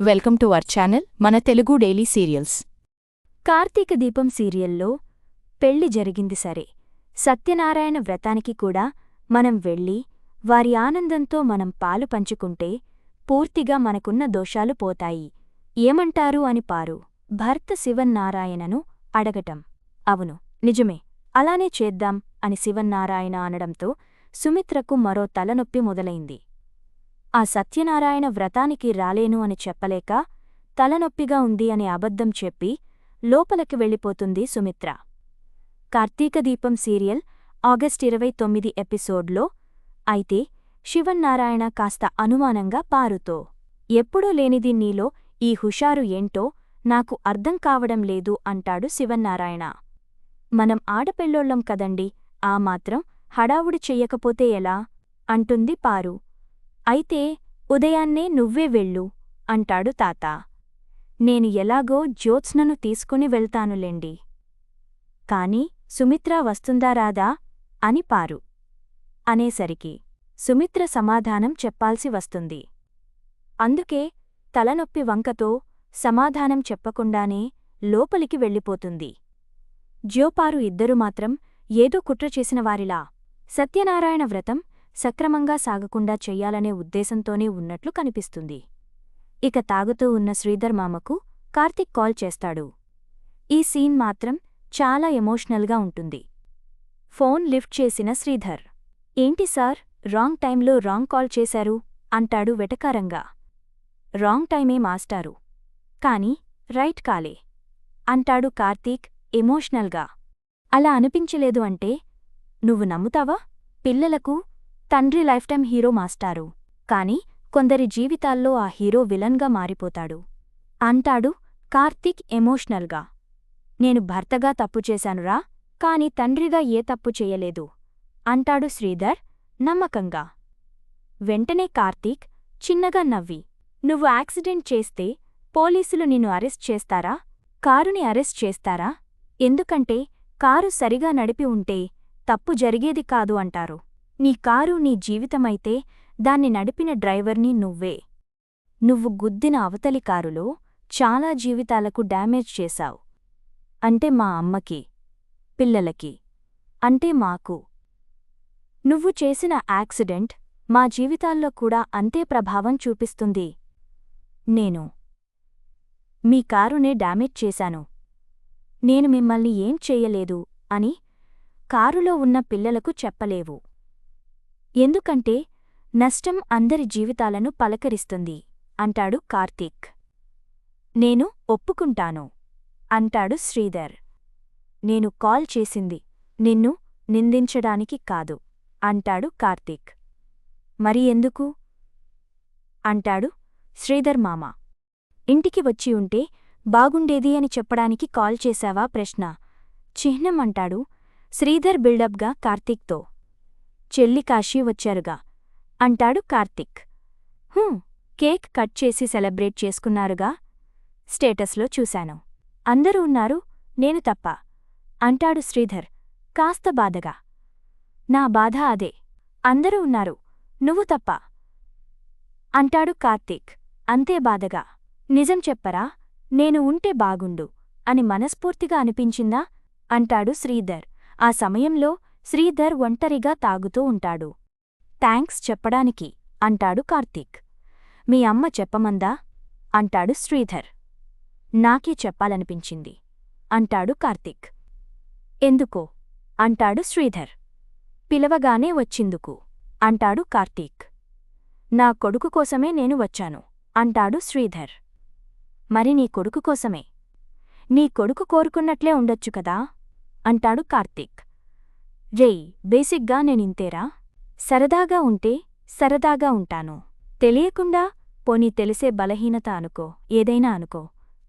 Welcome to our channel మన Telugu daily serials. Karthika దీపం సీరియల్లో పెళ్ళి జరిగింది సరే. సత్యనారాయణ వ్రతానికి కూడా మనం వెళ్ళి వారి ఆనందంతో మనం పాలు పంచుకుంటే పూర్తిగా మనకున్న దోషాలు పోతాయి. ఏమంటారు అని పారు భర్త శివన్నారాయణను అడగటం. అవును నిజమే. అలానే చేద్దాం అని శివన్నారాయణ అనడంతో సుమిత్రకు మరో తలనొప్పి మొదలైంది. ఆ సత్యనారాయణ వ్రతానికి రాలేను అని చెప్పలేక తలనొప్పిగా ఉంది అని అబద్ధం చెప్పి లోపలికి వెళ్ళిపోతుంది సుమిత్ర. కార్తీక దీపం సీరియల్ ఆగస్ట్ ఇరవై తొమ్మిది ఎపిసోడ్లో అయితే శివన్నారాయణ కాస్త అనుమానంగా పారుతో ఎప్పుడూ లేనిది నీలో ఈ హుషారు ఏంటో నాకు అర్థం కావడం లేదు అంటాడు శివన్నారాయణ. మనం ఆడపిల్లోళ్ళం కదండి ఆ మాత్రం హడావుడి చెయ్యకపోతే ఎలా అంటుంది పారు. అయితే ఉదయాన్నే నువ్వే వెళ్ళు అంటాడు తాత. నేను ఎలాగో జ్యోత్స్నను తీసుకుని వెళ్తానులేండి. కాని సుమిత్ర వస్తుందా రాదా? అని పారు. అనేసరికి సుమిత్ర సమాధానం చెప్పాల్సి వస్తుంది. అందుకే తలనొప్పి వంకతో సమాధానం చెప్పకుండానే లోపలికి వెళ్ళిపోతుంది. జ్యోపారు ఇద్దరు మాత్రం ఏదో కుట్ర చేసిన వారిలా. సత్యనారాయణ వ్రతం సక్రమంగా సాగకుండా చెయ్యాలనే ఉద్దేశంతోనే ఉన్నట్లు కనిపిస్తుంది. ఇక తాగుతూ ఉన్న శ్రీధర్ మామకు కార్తిక్ కాల్ చేస్తాడు. ఈ సీన్ మాత్రం చాలా ఎమోషనల్గా ఉంటుంది. ఫోన్ లిఫ్ట్ చేసిన శ్రీధర్. ఏంటి సార్ రాంగ్ టైంలో రాంగ్ కాల్ చేశారు? అంటాడు వెటకారంగా. రాంగ్ టైమే మాస్టారు. కాని రైట్ కాలే అంటాడు కార్తీక్ ఎమోషనల్గా. అలా అనిపించలేదు అంటే నువ్వు నమ్ముతావా? పిల్లలకు తండ్రి లైఫ్ టైం హీరో మాస్టారు. కాని కొందరి జీవితాల్లో ఆ హీరో విలన్గా మారిపోతాడు. అంటాడు కార్తీక్ ఎమోషనల్గా. నేను భర్తగా తప్పు చేశానురా కాని తండ్రిగా ఏ తప్పు చేయలేదు అంటాడు శ్రీధర్ నమ్మకంగా. వెంటనే కార్తీక్ చిన్నగా నవ్వి నువ్వు యాక్సిడెంట్ చేస్తే పోలీసులు నిన్ను అరెస్ట్ చేస్తారా? కారుని అరెస్ట్ చేస్తారా? ఎందుకంటే కారు సరిగా నడిపి ఉంటే తప్పు జరిగేది కాదు అంటారు. నీ కారు నీ జీవితమైతే దాన్ని నడిపిన డ్రైవర్ని నువ్వే. నువ్వు గుద్దిన అవతలి కారులో చాలా జీవితాలకు డ్యామేజ్ చేశావు. అంటే మా అమ్మకి పిల్లలకి అంటే మాకు. నువ్వు చేసిన యాక్సిడెంట్ మా జీవితాల్లో కూడా అంతే ప్రభావం చూపిస్తుంది. నేను మీ కారునే డ్యామేజ్ చేశాను. నేను మిమ్మల్ని ఏం చెయ్యలేదు అని కారులో ఉన్న పిల్లలకు చెప్పలేవు. ఎందుకంటే నష్టం అందరి జీవితాలను పలకరిస్తుంది అంటాడు కార్తీక్. నేను ఒప్పుకుంటాను అంటాడు శ్రీధర్. నేను కాల్ చేసింది నిన్ను నిందించడానికి కాదు అంటాడు కార్తీక్. మరి ఎందుకు? అంటాడు శ్రీధర్ మామ. ఇంటికి వచ్చి ఉంటే బాగుండేది అని చెప్పడానికి కాల్ చేశావా ప్రశ్న? చిహ్నం అంటాడు శ్రీధర్ బిల్డప్గా కార్తీక్తో. చెల్లి కాశీ వచ్చారుగా. అంటాడు కార్తీక్. హూ కేక్ కట్ చేసి సెలబ్రేట్ చేసుకున్నారుగా? స్టేటస్లో చూశాను. అందరూ ఉన్నారు నేను తప్ప అంటాడు శ్రీధర్ కాస్త బాధగా. నా బాధ అదే అందరూ ఉన్నారు నువ్వు తప్ప అంటాడు కార్తీక్ అంతే బాధగా. నిజం చెప్పరా నేను ఉంటే బాగుండు అని మనస్ఫూర్తిగా అనిపించిందా? అంటాడు శ్రీధర్. ఆ సమయంలో శ్రీధర్ ఒంటరిగా తాగుతూ ఉంటాడు. థ్యాంక్స్ చెప్పడానికి అంటాడు కార్తీక్. మీ అమ్మ చెప్పమందా? అంటాడు శ్రీధర్. నాకే చెప్పాలనిపించింది అంటాడు కార్తీక్. ఎందుకో? అంటాడు శ్రీధర్. పిలవగానే వచ్చిందుకు అంటాడు కార్తీక్. నా కొడుకు కోసమే నేను వచ్చాను అంటాడు శ్రీధర్. మరి నీ కొడుకు కోసమే? నీ కొడుకు కోరుకున్నట్లే ఉండొచ్చు కదా? అంటాడు కార్తీక్. రేయ్ బేసిక్గా నేనింతేరా? సరదాగా ఉంటే సరదాగా ఉంటాను. తెలియకుండా పోనీ తెలిసే బలహీనత అనుకో ఏదైనా అనుకో.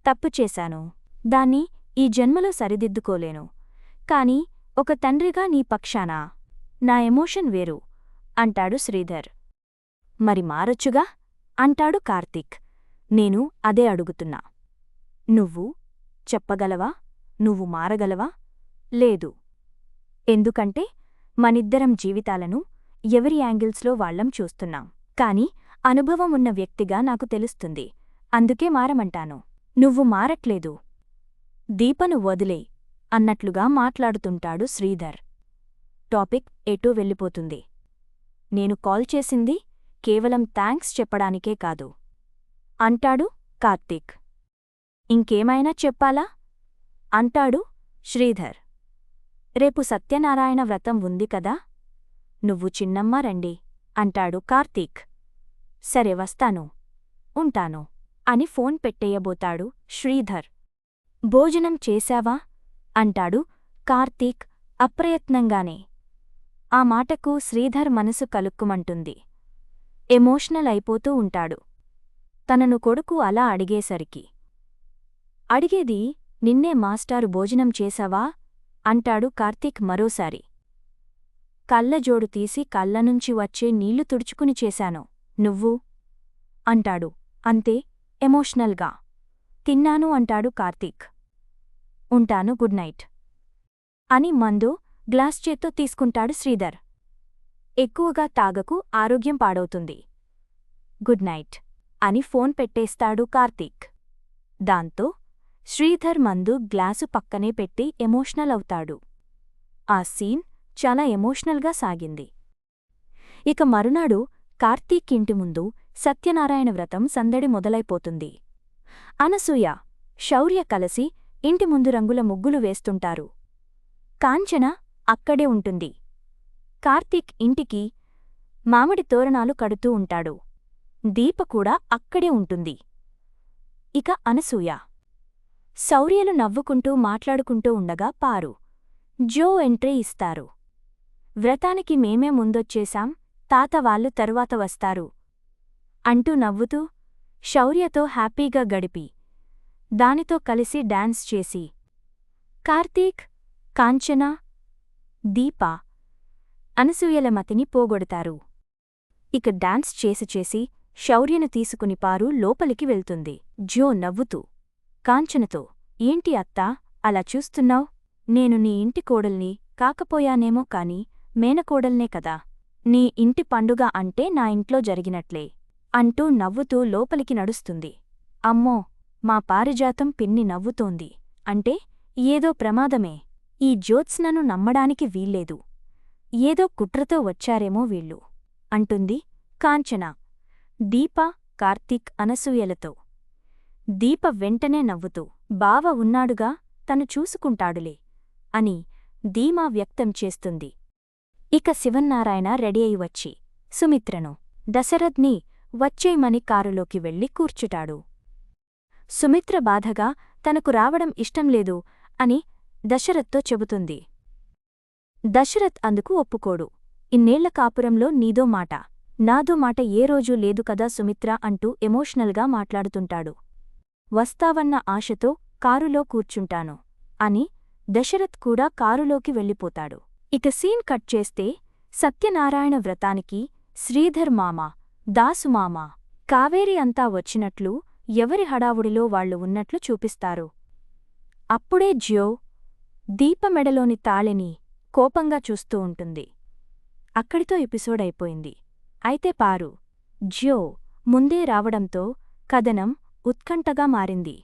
తప్పు చేశాను. దాన్ని ఈ జన్మలో సరిదిద్దుకోలేను. కాని ఒక తండ్రిగా నీ పక్షానా నా ఎమోషన్ వేరు అంటాడు శ్రీధర్. మరి మారొచ్చుగా? అంటాడు కార్తీక్. నేను అదే అడుగుతున్నా. నువ్వు చెప్పగలవా? నువ్వు మారగలవా? లేదు. ఎందుకంటే మనిద్దరం జీవితాలను ఎవరి యాంగిల్స్లో వాళ్ళం చూస్తున్నాం. కాని అనుభవం ఉన్న వ్యక్తిగా నాకు తెలుస్తుంది. అందుకే మారమంటాను. నువ్వు మారట్లేదు. దీపను వదిలే అన్నట్లుగా మాట్లాడుతుంటాడు శ్రీధర్. టాపిక్ ఎటూ వెళ్ళిపోతుంది. నేను కాల్ చేసింది కేవలం థ్యాంక్స్ చెప్పడానికే కాదు. అంటాడు కార్తీక్. ఇంకేమైనా చెప్పాలా? అంటాడు శ్రీధర్. రేపు సత్యనారాయణ వ్రతం ఉంది కదా? నువ్వు చిన్నమ్మ రండి అంటాడు కార్తీక్. సరే వస్తాను ఉంటాను అని ఫోన్ పెట్టేయబోతాడు శ్రీధర్. భోజనం చేశావా? అంటాడు కార్తీక్ అప్రయత్నంగానే. ఆ మాటకు శ్రీధర్ మనసు కలుక్కుమంటుంది. ఎమోషనల్ అయిపోతూ ఉంటాడు. తనను కొడుకు అలా అడిగేసరికి. అడిగేది నిన్నే మాస్టారు భోజనం చేశావా? అంటాడు కార్తీక్ మరోసారి. కళ్ళజోడు తీసి కళ్ళనుంచి వచ్చే నీళ్ళు తుడుచుకుని చేశాను. నువ్వు? అంటాడు. అంతే ఎమోషనల్గా. తిన్నాను అంటాడు కార్తీక్. ఉంటాను గుడ్ నైట్. అని మందు గ్లాస్ చేత్తో తీసుకుంటాడు శ్రీధర్. ఎక్కువగా తాగకు ఆరోగ్యం పాడవుతుంది. Good night. అని ఫోన్ పెట్టేస్తాడు కార్తీక్. దాంతో శ్రీధర్ మందు గ్లాసు పక్కనే పెట్టి ఎమోషనల్ అవుతాడు. ఆ సీన్ చాలా ఎమోషనల్గా సాగింది. ఇక మరునాడు కార్తీక్ ఇంటి ముందు సత్యనారాయణ వ్రతం సందడి మొదలైపోతుంది. అనసూయ శౌర్య కలసి ఇంటి ముందు రంగుల ముగ్గులు వేస్తుంటారు. కాంచన అక్కడే ఉంటుంది. కార్తీక్ ఇంటికి మామిడి తోరణాలు కడుతూ ఉంటాడు. దీప కూడా అక్కడే ఉంటుంది. ఇక అనసూయ. శౌర్యలు నవ్వుకుంటూ మాట్లాడుకుంటూ ఉండగా పారు. జో ఎంట్రీ ఇస్తారు. వ్రతానికి మేమే ముందొచ్చేశాం. తాత వాళ్ళు తరువాత వస్తారు. అంటూ నవ్వుతూ శౌర్యతో హ్యాపీగా గడిపి దానితో కలిసి డాన్స్ చేసి. కార్తీక్ కాంచన దీప అనసూయల మతిని పోగొడతారు. ఇక డాన్స్ చేసి చేసి శౌర్యను తీసుకుని పారు లోపలికి వెళ్తుంది. జో నవ్వుతూ కాంచనతో ఏంటి అత్తా అలా చూస్తున్నావ్? నేను నీ ఇంటి కోడల్ని కాకపోయానేమో కాని మేనకోడల్నే కదా. నీ ఇంటి పండుగ అంటే నా ఇంట్లో జరిగినట్లే అంటూ నవ్వుతూ లోపలికి నడుస్తుంది. అమ్మో మా పారిజాతం పిన్ని నవ్వుతోంది. అంటే ఏదో ప్రమాదమే. ఈ జ్యోత్స్నను నమ్మడానికి వీల్లేదు. ఏదో కుట్రతో వచ్చారేమో వీళ్ళు అంటుంది కాంచన దీప కార్తీక్ అనసూయలతో. దీప వెంటనే నవ్వుతూ బావ ఉన్నాడుగా తను చూసుకుంటాడులే అని ధీమా వ్యక్తం చేస్తుంది. ఇక శివన్నారాయణ రెడీ అయి వచ్చి సుమిత్రను దశరథ్ని వచ్చేయమని కారులోకి వెళ్ళి కూర్చుటాడు. సుమిత్ర బాధగా తనకు రావడం ఇష్టంలేదు అని దశరథ్తో చెబుతుంది. దశరథ్ అందుకు ఒప్పుకోడు. ఇన్నేళ్ళ కాపురంలో నీదో మాట నాదో మాట ఏ రోజూ లేదు కదా సుమిత్ర అంటూ ఎమోషనల్గా మాట్లాడుతుంటాడు. వస్తావన్న ఆశతో కారులో కూర్చుంటాను. అని దశరథ్ కూడా కారులోకి వెళ్ళిపోతాడు. ఇక సీన్ కట్ చేస్తే సత్యనారాయణ వ్రతానికి శ్రీధర్ మామ దాసుమామ కావేరి అంతా వచ్చినట్లు ఎవరి హడావుడిలో వాళ్ళు ఉన్నట్లు చూపిస్తారు. అప్పుడే జ్యో దీపమెడలోని తాళిని కోపంగా చూస్తూ ఉంటుంది. అక్కడితో ఎపిసోడ్ అయిపోయింది అయితే పారు జ్యో ముందే రావడంతో కథనం ఉత్కంఠగా మారింది.